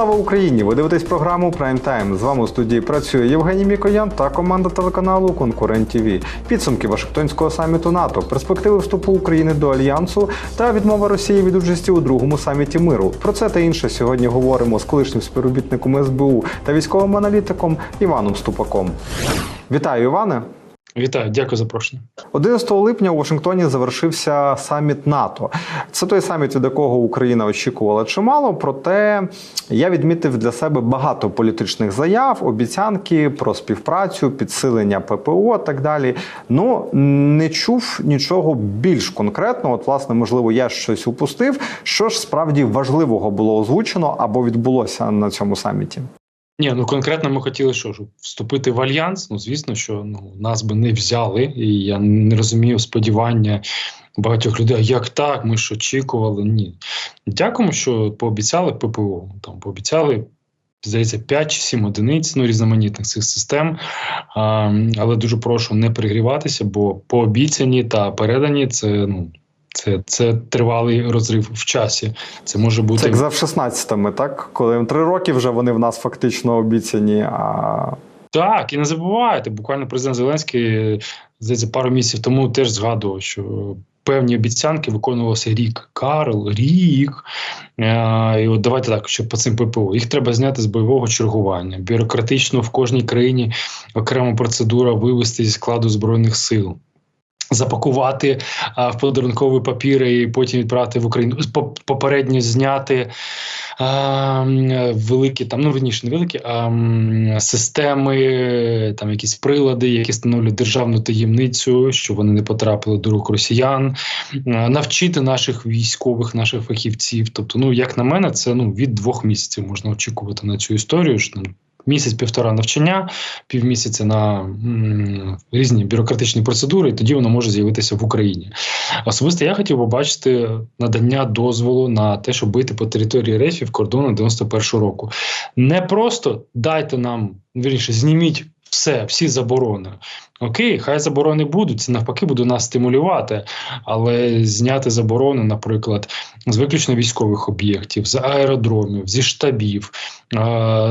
Слава Україні! Ви дивитесь програму Прайм Тайм. З вами у студії працює Євгеній Мікоян та команда телеканалу Конкурент ТВ. Підсумки Вашингтонського саміту НАТО, перспективи вступу України до альянсу та відмова Росії від участі у другому саміті миру. Про це та інше сьогодні говоримо з колишнім співробітником СБУ та військовим аналітиком Іваном Ступаком. Вітаю, Іване! Вітаю, дякую за запрошення. 11 липня у Вашингтоні завершився саміт НАТО. Це той саміт, від якого Україна очікувала чимало. Проте я відмітив для себе багато політичних заяв, обіцянки про співпрацю, підсилення ППО так далі. Ну не чув нічого більш конкретного. От, власне, можливо, я щось упустив. Що ж справді важливого було озвучено або відбулося на цьому саміті? Ні, ну конкретно ми хотіли, що щоб вступити в альянс. Ну звісно, що ну нас би не взяли, і я не розумію сподівання багатьох людей. Як так? Ми ж очікували? Ні. Дякуємо, що пообіцяли ППО. Там пообіцяли. Здається, 5 чи 7 одиниць ну, різноманітних цих систем. А, але дуже прошу не перегріватися, бо пообіцяні та передані це ну це це тривалий розрив в часі. Це може бути Це як за 16-ми, так? Коли три роки вже вони в нас фактично обіцяні. А... Так, і не забувайте, буквально президент Зеленський здається, пару місяців тому теж згадував, що певні обіцянки виконувалися рік. Карл, рік. Е, і от давайте так, що по цим ППО. Їх треба зняти з бойового чергування. Бюрократично в кожній країні окрема процедура вивести зі складу збройних сил. Запакувати а, в подарункові папіри і потім відправити в Україну. Попередньо зняти а, великі там, ну верніше, не великі, а системи, там якісь прилади, які становлять державну таємницю, щоб вони не потрапили до рук росіян, а, навчити наших військових, наших фахівців. Тобто, ну як на мене, це ну від двох місяців можна очікувати на цю історію. що Місяць-півтора навчання, півмісяця на м, різні бюрократичні процедури, і тоді воно може з'явитися в Україні. Особисто я хотів побачити надання дозволу на те, щоб бити по території рейфів кордону 91-го року. Не просто дайте нам вірніше, зніміть все, всі заборони. Окей, хай заборони будуть, це навпаки буде нас стимулювати, але зняти заборони, наприклад, з виключно військових об'єктів, з аеродромів, зі штабів,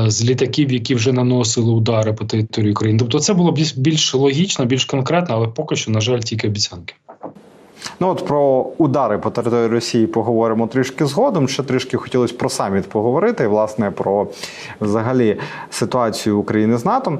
з літаків, які вже наносили удари по території України. Тобто, це було б більш логічно, більш конкретно, але поки що, на жаль, тільки обіцянки. Ну от про удари по території Росії поговоримо трішки згодом. Ще трішки хотілося про саміт поговорити, і власне про взагалі ситуацію України з НАТО.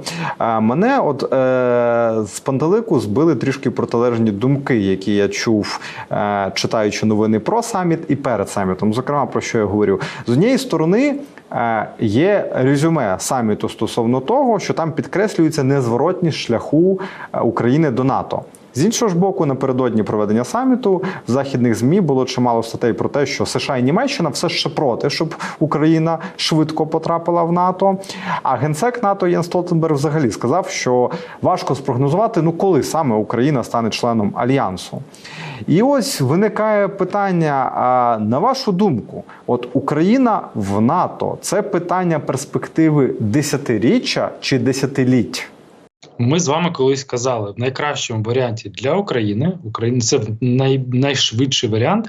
Мене от е, з пантелику збили трішки протилежні думки, які я чув, е, читаючи новини про саміт і перед самітом. Зокрема, про що я говорю з однієї сторони. Е, є резюме саміту стосовно того, що там підкреслюється незворотність шляху України до НАТО. З іншого ж боку, напередодні проведення саміту в західних змі було чимало статей про те, що США і Німеччина все ще проти, щоб Україна швидко потрапила в НАТО. А генсек НАТО Єн Столтенберг взагалі сказав, що важко спрогнозувати, ну коли саме Україна стане членом альянсу. І ось виникає питання: а на вашу думку, от Україна в НАТО це питання перспективи десятиріччя чи десятиліть? Ми з вами колись казали в найкращому варіанті для України України це най, найшвидший варіант.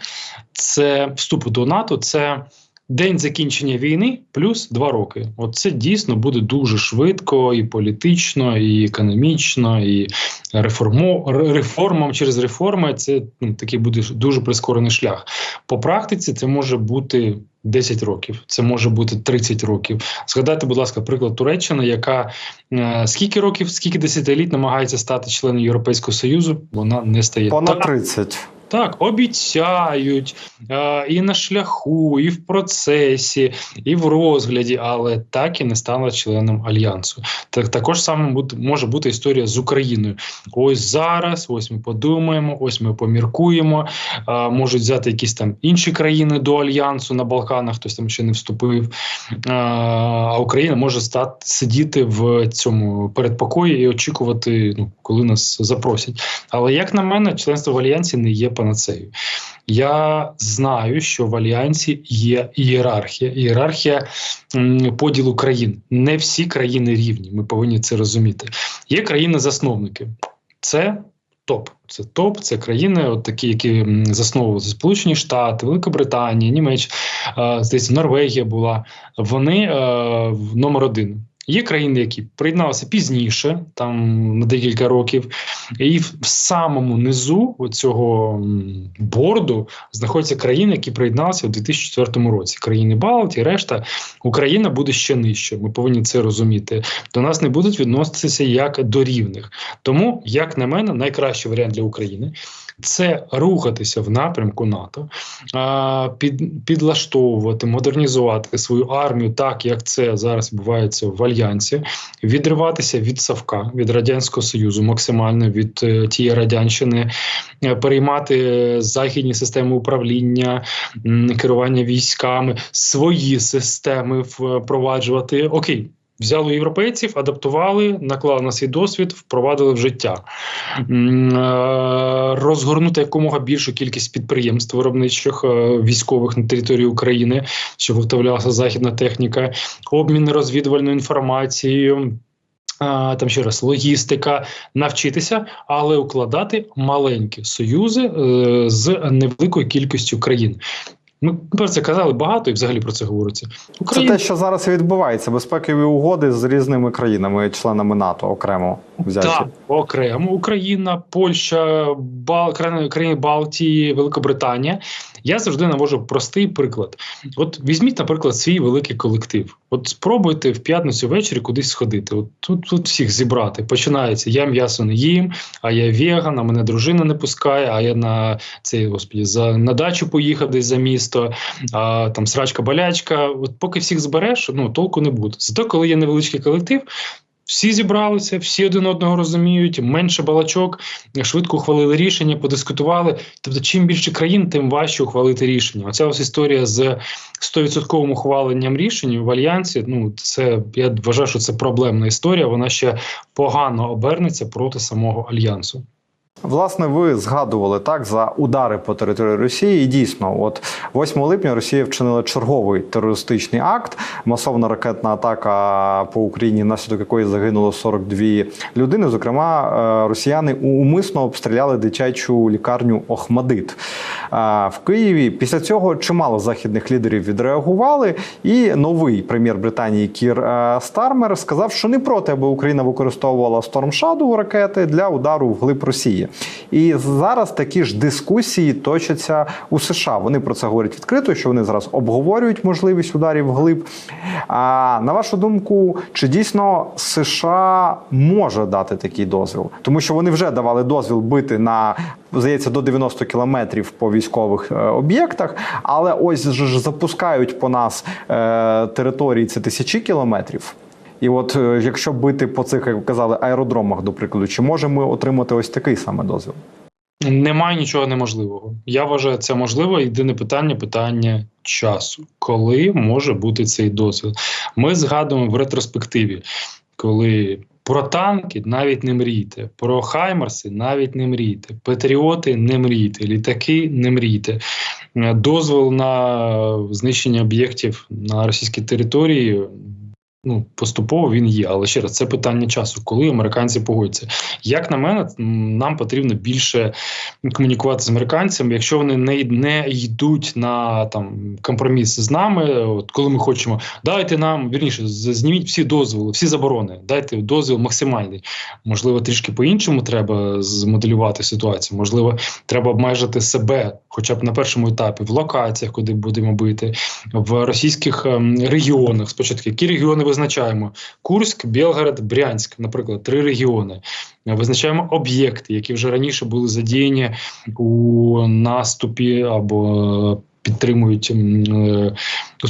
Це вступу до НАТО. Це день закінчення війни плюс два роки. Оце дійсно буде дуже швидко, і політично, і економічно, і реформо, реформам через реформи. Це ну, такий буде дуже прискорений шлях. По практиці це може бути 10 років, це може бути 30 років. Згадайте, будь ласка, приклад Туреччини, яка е, скільки років, скільки десятиліть намагається стати членом Європейського союзу, вона не стає понад 30. Так, обіцяють е, і на шляху, і в процесі, і в розгляді, але так і не стала членом альянсу. Так також саме може бути історія з Україною. Ось зараз, ось ми подумаємо, ось ми поміркуємо. Е, можуть взяти якісь там інші країни до альянсу на Балканах, хтось там ще не вступив. Е, а Україна може стати сидіти в цьому передпокої і очікувати, ну коли нас запросять. Але як на мене, членство в альянсі не є панацею. Я знаю, що в альянсі є ієрархія, ієрархія поділу країн. Не всі країни рівні. Ми повинні це розуміти. Є країни-засновники. Це топ. Це топ, це країни, от такі, які засновували Сполучені Штати, Велика Британія, Німеччина, здається, Норвегія була. Вони е, номер один. Є країни, які приєдналися пізніше, там на декілька років, і в самому низу цього борду знаходяться країни, які приєдналися у 2004 році. Країни Балтії, решта Україна буде ще нижче. Ми повинні це розуміти. До нас не будуть відноситися як до рівних. Тому, як на мене, найкращий варіант для України це рухатися в напрямку НАТО, під, підлаштовувати, модернізувати свою армію, так як це зараз відбувається в альянсі, відриватися від Савка, від радянського союзу, максимально від е, тієї радянщини, е, переймати західні системи управління, керування військами, свої системи впроваджувати. Окей. Взяли європейців, адаптували, наклали на свій досвід, впровадили в життя, е, розгорнути якомога більшу кількість підприємств виробничих е, військових на території України, щоб виготовлялася західна техніка, обмін розвідувальною інформацією. Е, там ще раз логістика, навчитися, але укладати маленькі союзи з невеликою кількістю країн. Ми про це казали багато і взагалі про це говориться. Україна... Це те, що зараз відбувається. Безпекові угоди з різними країнами, членами НАТО окремо взяті. Так, окремо Україна, Польща, Бал... країни Балтії, Великобританія. Я завжди навожу простий приклад. От візьміть, наприклад, свій великий колектив. От спробуйте в п'ятницю ввечері кудись сходити. От тут тут всіх зібрати. Починається: я м'ясо не їм, а я веган, а мене дружина не пускає, а я на цей господі за на дачу поїхав десь за місто, а там срачка балячка. От поки всіх збереш, ну толку не буде. Зато коли є невеличкий колектив. Всі зібралися, всі один одного розуміють, менше балачок, швидко ухвалили рішення, подискутували. Тобто, чим більше країн, тим важче ухвалити рішення. Оця ось історія з 100% ухваленням рішень в альянсі. Ну це я вважаю, що це проблемна історія. Вона ще погано обернеться проти самого альянсу. Власне, ви згадували так за удари по території Росії. І дійсно, от 8 липня Росія вчинила черговий терористичний акт, масовна ракетна атака по Україні, наслідок якої загинуло 42 людини. Зокрема, е, росіяни умисно обстріляли дитячу лікарню Охмадит в Києві. Після цього чимало західних лідерів відреагували. І новий прем'єр Британії Кір е, Стармер сказав, що не проти, аби Україна використовувала Storm Shadow ракети для удару в глиб Росії. І зараз такі ж дискусії точаться у США. Вони про це говорять відкрито, що вони зараз обговорюють можливість ударів вглиб. А на вашу думку, чи дійсно США може дати такий дозвіл? Тому що вони вже давали дозвіл бити на здається до 90 кілометрів по військових е, об'єктах, але ось ж запускають по нас е, території це тисячі кілометрів. І от е, якщо бити по цих, як ви казали, аеродромах, до прикладу, чи можемо ми отримати ось такий саме дозвіл? Немає нічого неможливого. Я вважаю, це можливо. Єдине питання питання часу, коли може бути цей дозвіл. Ми згадуємо в ретроспективі, коли. Про танки навіть не мрійте, про Хаймарси навіть не мрійте, Патріоти не мрійте, літаки не мрійте. Дозвол на знищення об'єктів на російській території Ну, поступово він є, але ще раз це питання часу, коли американці погодяться. Як на мене, нам потрібно більше комунікувати з американцями. Якщо вони не не йдуть на там компроміс з нами, от коли ми хочемо, дайте нам вірніше, зніміть всі дозволи, всі заборони, дайте дозвіл максимальний. Можливо, трішки по-іншому треба змоделювати ситуацію. Можливо, треба обмежити себе, хоча б на першому етапі, в локаціях, куди будемо бити, в російських ем, регіонах. Спочатку які регіони визначаємо Курськ, Білгород, Брянськ, наприклад, три регіони. Визначаємо об'єкти, які вже раніше були задіяні у наступі або підтримують е,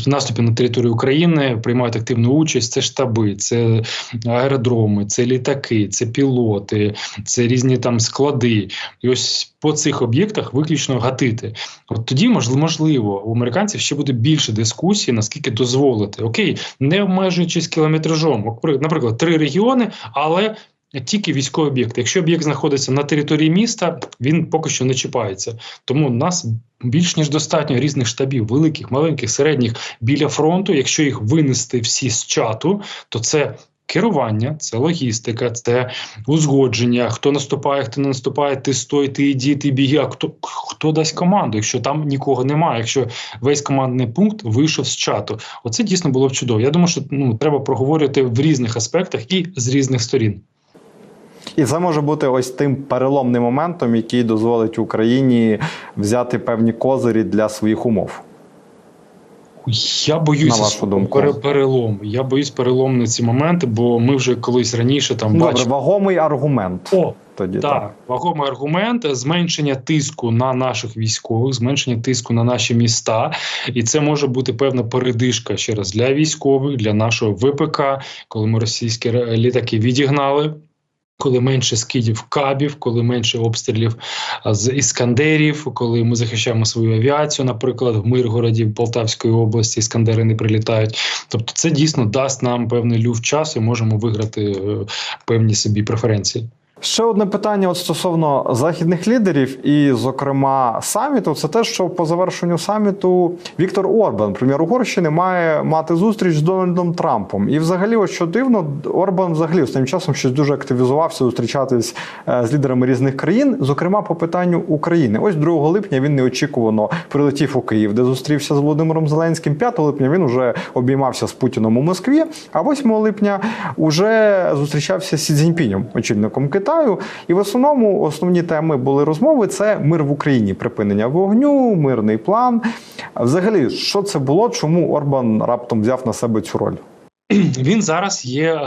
наступи на територію України, приймають активну участь. Це штаби, це аеродроми, це літаки, це пілоти, це різні там склади. І ось по цих об'єктах виключно гатити. От тоді можливо у американців ще буде більше дискусії, наскільки дозволити окей, не обмежуючись кілометражом. Наприклад, три регіони, але тільки військовий об'єкт. Якщо об'єкт знаходиться на території міста, він поки що не чіпається. Тому нас більш ніж достатньо різних штабів, великих, маленьких, середніх біля фронту. Якщо їх винести всі з чату, то це керування, це логістика, це узгодження. Хто наступає, хто не наступає, ти стой, ти йди, ти біги. А хто хто дасть команду, якщо там нікого немає, якщо весь командний пункт вийшов з чату, оце дійсно було б чудово. Я думаю, що ну треба проговорювати в різних аспектах і з різних сторін. І це може бути ось тим переломним моментом, який дозволить Україні взяти певні козирі для своїх умов. Я боюся На вашу думку? пере- Я боюсь перелому на ці моменти, бо ми вже колись раніше там Добре, бачили. вагомий аргумент. О, Тоді Так, вагомий аргумент зменшення тиску на наших військових, зменшення тиску на наші міста, і це може бути певна передишка ще раз для військових, для нашого ВПК, коли ми російські літаки відігнали. Коли менше скидів кабів, коли менше обстрілів з іскандерів, коли ми захищаємо свою авіацію, наприклад, в Миргороді, в Полтавської області іскандери не прилітають. Тобто, це дійсно дасть нам певний люфт часу, і можемо виграти е, певні собі преференції. Ще одне питання от стосовно західних лідерів, і, зокрема, саміту, це те, що по завершенню саміту Віктор Орбан, прем'єр Угорщини, має мати зустріч з Дональдом Трампом. І, взагалі, от що дивно, Орбан взагалі останнім часом щось дуже активізувався зустрічатись е, з лідерами різних країн, зокрема по питанню України. Ось 2 липня він неочікувано прилетів у Київ, де зустрівся з Володимиром Зеленським. 5 липня він уже обіймався з Путіном у Москві. А 8 липня уже зустрічався з Сі Цзіньпінем, очільником Китаю. І в основному основні теми були розмови: це мир в Україні, припинення вогню, мирний план. Взагалі, що це було? Чому Орбан раптом взяв на себе цю роль? Він зараз є е,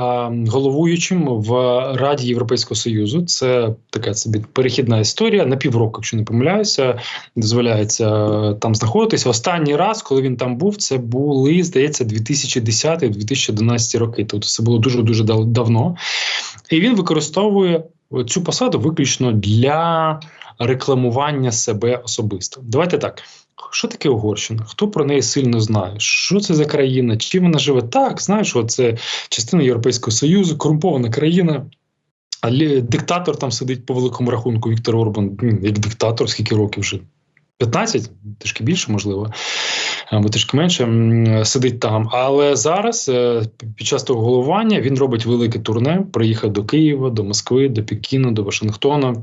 головуючим в Раді Європейського Союзу. Це така собі перехідна історія на півроку, якщо не помиляюся, дозволяється е, там знаходитися. Останній раз, коли він там був, це були, здається, 2010-2011 роки. Тобто це було дуже дуже дав- давно. І він використовує цю посаду виключно для рекламування себе особисто. Давайте так. Що таке Угорщина? Хто про неї сильно знає? Що це за країна? Чим вона живе? Так, знаєш, що це частина Європейського Союзу, корумпована країна. А диктатор там сидить по великому рахунку Віктор Орбан, як диктатор, скільки років вже? 15, трішки більше, можливо, або трішки менше, сидить там. Але зараз, е, під час того головування, він робить велике турне. Приїхав до Києва, до Москви, до Пекіну, до Вашингтона.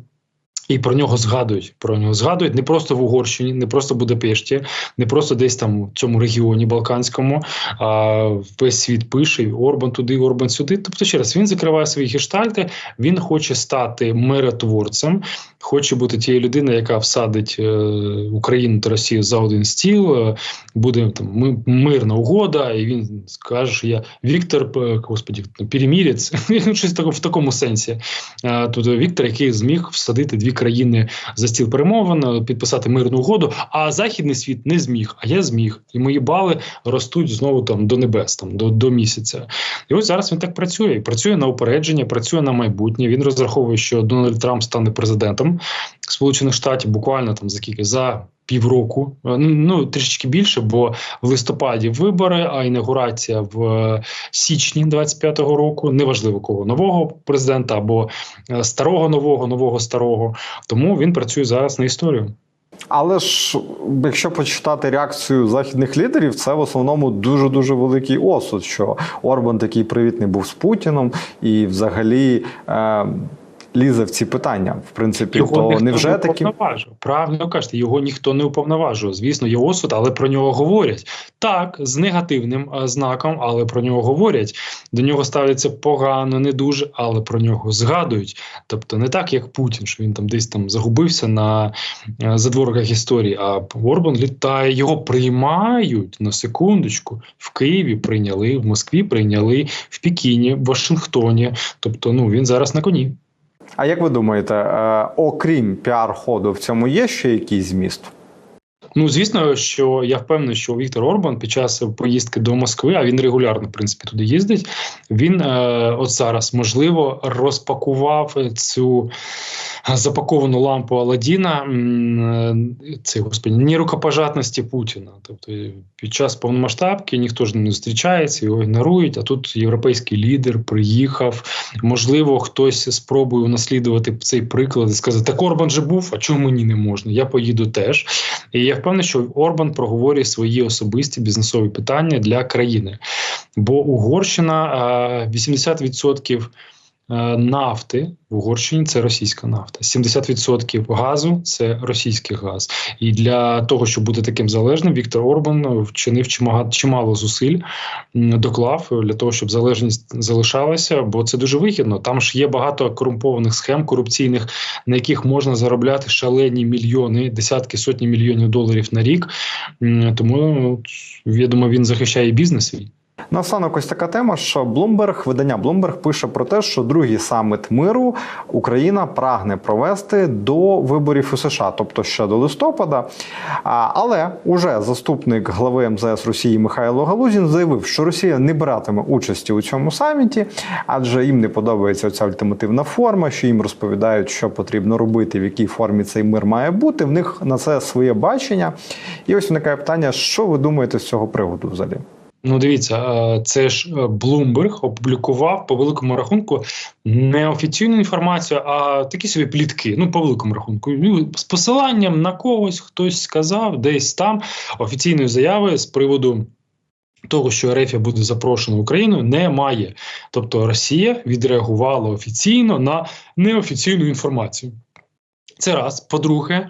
І про нього згадують. Про нього згадують не просто в Угорщині, не просто в Будапешті, не просто десь там в цьому регіоні Балканському. А весь світ пише Орбан туди, Орбан сюди. Тобто, ще раз він закриває свої гештальти. Він хоче стати миротворцем, хоче бути тією людиною, яка всадить е, Україну та Росію за один стіл. е, буде там ми- мирна угода, і він скаже, що я Віктор, е, господі, перемірець, щось в такому сенсі. Тут Віктор, який зміг всадити дві країни за стіл перемовин, е, підписати мирну угоду, а західний світ не зміг. А я зміг, і мої бали ростуть знову там до небес, там до, до місяця. І ось зараз він так працює. Працює на упередження, працює на майбутнє. Він розраховує, що Дональд Трамп стане президентом Сполучених Штатів буквально там за кілька за. Півроку, Е, ну трішечки більше, бо в листопаді вибори, а інаугурація в е, січні 25-го року. Неважливо кого нового президента або е, старого нового, нового старого. Тому він працює зараз на історію. Але ж, якщо почитати реакцію західних лідерів, це в основному дуже дуже великий осуд, що Орбан такий привітний був з Путіном і взагалі. Е- Лізе в ці питання, в принципі, то ніхто невже не такі. Правильно кажете, його ніхто не уповноважує. Звісно, є осуд, але про нього говорять так з негативним а, знаком, але про нього говорять. До нього ставляться погано, не дуже, але про нього згадують. Тобто не так, як Путін, що він там десь там загубився на е, задворках історії. А Орбан літає, його приймають на секундочку. В Києві прийняли, в Москві прийняли, в Пекіні, в Вашингтоні. Тобто, ну він зараз на коні. А як ви думаєте, е, окрім піар-ходу, в цьому є ще якийсь зміст? Ну, звісно, що я впевнений, що Віктор Орбан під час поїздки до Москви, а він регулярно в принципі туди їздить. Він е, от зараз можливо розпакував цю запаковану лампу Аладдіна, м, е, це господи, ні рукопожатності Путіна. Тобто під час повномасштабки ніхто ж не зустрічається, його ігнорують. А тут європейський лідер приїхав. Можливо, хтось спробує унаслідувати цей приклад і сказати: так Орбан же був, а чому мені не можна? Я поїду теж. І я впевнений, що Орбан проговорює свої особисті бізнесові питання для країни. Бо Угорщина е, 80% е, нафти в Угорщині це російська нафта, 70% газу це російський газ. І для того, щоб бути таким залежним, Віктор Орбан вчинив чимало, чимало зусиль, доклав для того, щоб залежність залишалася, бо це дуже вигідно. Там ж є багато корумпованих схем корупційних, на яких можна заробляти шалені мільйони, десятки сотні мільйонів доларів на рік. Тому ну, я думаю, він захищає бізнес свій. Наостанок ось така тема, що Bloomberg, видання Bloomberg пише про те, що другий саміт миру Україна прагне провести до виборів у США, тобто ще до листопада. Але уже заступник глави МЗС Росії Михайло Галузін заявив, що Росія не братиме участі у цьому саміті, адже їм не подобається ця ультимативна форма, що їм розповідають, що потрібно робити, в якій формі цей мир має бути. В них на це своє бачення. І ось виникає питання, що ви думаєте з цього приводу взагалі? Ну, дивіться, е, це ж Bloomberg опублікував по великому рахунку не офіційну інформацію, а такі собі плітки. Ну, по великому рахунку. З посиланням на когось хтось сказав десь там офіційної заяви з приводу. Того, що Ерефія буде запрошена в Україну, немає. Тобто Росія відреагувала офіційно на неофіційну інформацію. Це раз. По-друге,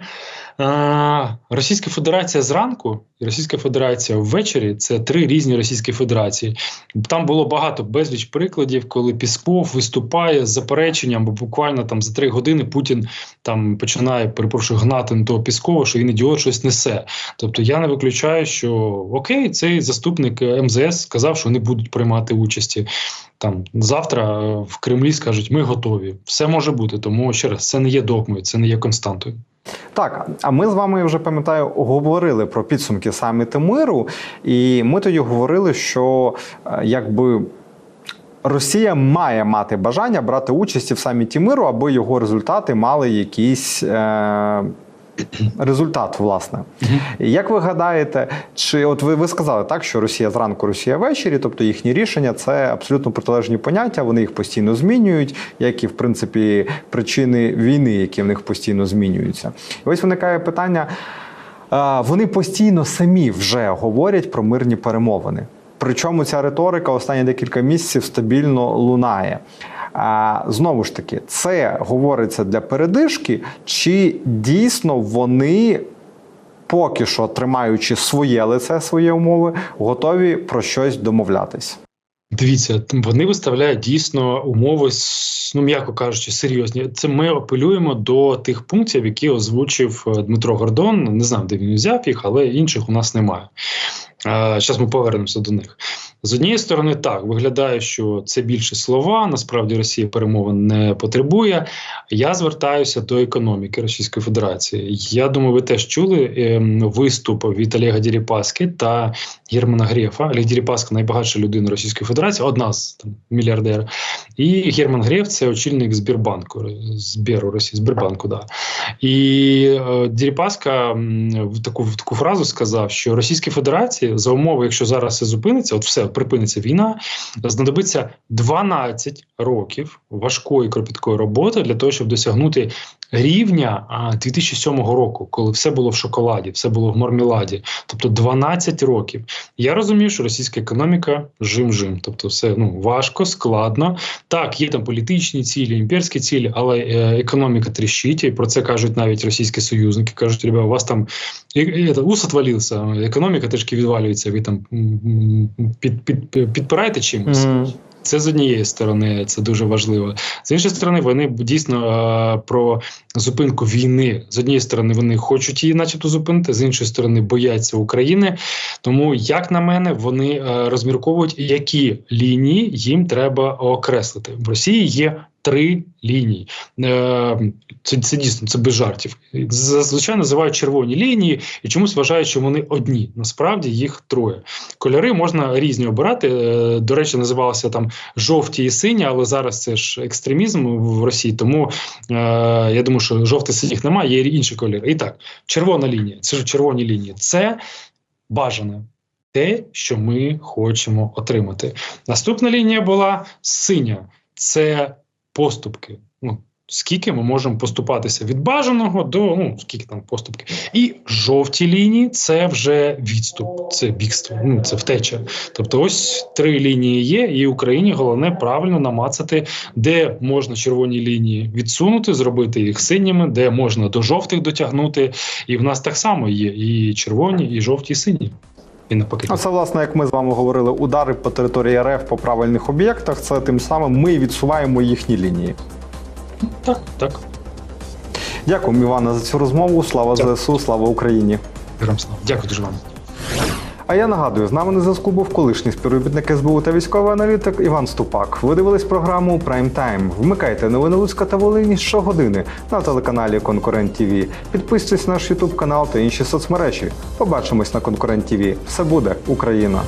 Російська Федерація зранку і Російська Федерація ввечері це три різні Російські Федерації. Там було багато безліч прикладів, коли Пісков виступає з запереченням, бо буквально там за три години Путін там починає перепрошую гнати на того Піскова, що він ідіот щось несе. Тобто я не виключаю, що окей, цей заступник е, МЗС сказав, що вони будуть приймати участі. Там завтра е, в Кремлі скажуть, ми готові. Все може бути. Тому ще раз, це не є догмою, це не є константою. Так, а ми з вами вже пам'ятаю, говорили про підсумки саміту миру, і ми тоді говорили, що е, якби. Росія має мати бажання брати участь в саміті миру, аби його результати мали якісь. е, результат, власне. Як ви гадаєте, чи от ви, ви сказали так, що Росія зранку, Росія ввечері, тобто їхні рішення це абсолютно протилежні поняття, вони їх постійно змінюють, як і в принципі причини війни, які в них постійно змінюються. І ось виникає питання. Вони постійно самі вже говорять про мирні перемовини. Причому ця риторика останні декілька місяців стабільно лунає. А, знову ж таки, це говориться для передишки, чи дійсно вони, поки що тримаючи своє лице, свої умови, готові про щось домовлятись? Дивіться, вони виставляють дійсно умови, ну м'яко кажучи, серйозні. Це ми апелюємо до тих пунктів, які озвучив е, Дмитро Гордон. Не знаю, де він взяв їх, але інших у нас немає. Зараз ми повернемося до них. З однієї сторони, так виглядає, що це більше слова. Насправді Росія перемовин не потребує. Я звертаюся до економіки Російської Федерації. Я думаю, ви теж чули ем, виступ від Олега Діріпаски та Германа Грефа. Олег Діріпаска найбагатша людина Російської Федерації, одна з там мільярдер. І Герман Греф це очільник Збірбанку, Збіру Росії, Збірбанку, да. І е, Діріпаска в таку, в таку фразу сказав, що Російській Федерації за умови, якщо зараз все зупиниться, от все припиниться війна, знадобиться 12 років важкої кропіткої роботи для того, щоб досягнути рівня 2007 року, коли все було в шоколаді, все було в мармеладі, тобто 12 років. Я розумію, що російська економіка жим-жим, тобто все ну важко, складно. Так, є там політичні цілі, імперські цілі, але е, економіка тріщить, і про це кажуть навіть російські союзники. кажуть, ребята, у вас там ус отвалився, економіка трішки відвалюється. Ви там під, під, під, підпираєте чимось. Це з однієї сторони, це дуже важливо. З іншої сторони, вони дійсно е, про зупинку війни. З однієї сторони, вони хочуть її, начебто, зупинити, з іншої сторони, бояться України. Тому, як на мене, вони е, розмірковують, які лінії їм треба окреслити. В Росії є три лінії. Е, це, це дійсно це без жартів. Зазвичай називають червоні лінії і чомусь вважають, що вони одні. Насправді їх троє. Кольори можна різні обирати. Е, До речі, називалося там жовті і сині, але зараз це ж екстремізм в Росії. Тому е, я думаю, що жовтих синіх немає, є інші кольори. І так, червона лінія, це ж червоні лінії. Це бажане. Те, що ми хочемо отримати. Наступна лінія була синя. Це поступки. Ну, скільки ми можемо поступатися від бажаного до ну скільки там поступки. І жовті лінії це вже відступ, це бігство, ну це втеча. Тобто, ось три лінії є, і Україні головне правильно намацати, де можна червоні лінії відсунути, зробити їх синіми, де можна до жовтих дотягнути. І в нас так само є і червоні, і жовті, і сині. І навпаки. А це, власне, як ми з вами говорили, удари по території РФ по правильних об'єктах. Це тим самим ми відсуваємо їхні лінії. Так, так. Дякую, Івана, за цю розмову. Слава так. ЗСУ, слава Україні. Героям слава. Дякую дуже вам. А я нагадую, з нами на зв'язку був колишній співробітник СБУ та військовий аналітик Іван Ступак. Ви дивились програму Прайм Тайм. Вмикайте новини Луцька та Волині щогодини на телеканалі Конкурент ТВ. Підписуйтесь на наш Ютуб канал та інші соцмережі. Побачимось на Конкурент ТВ. Все буде Україна.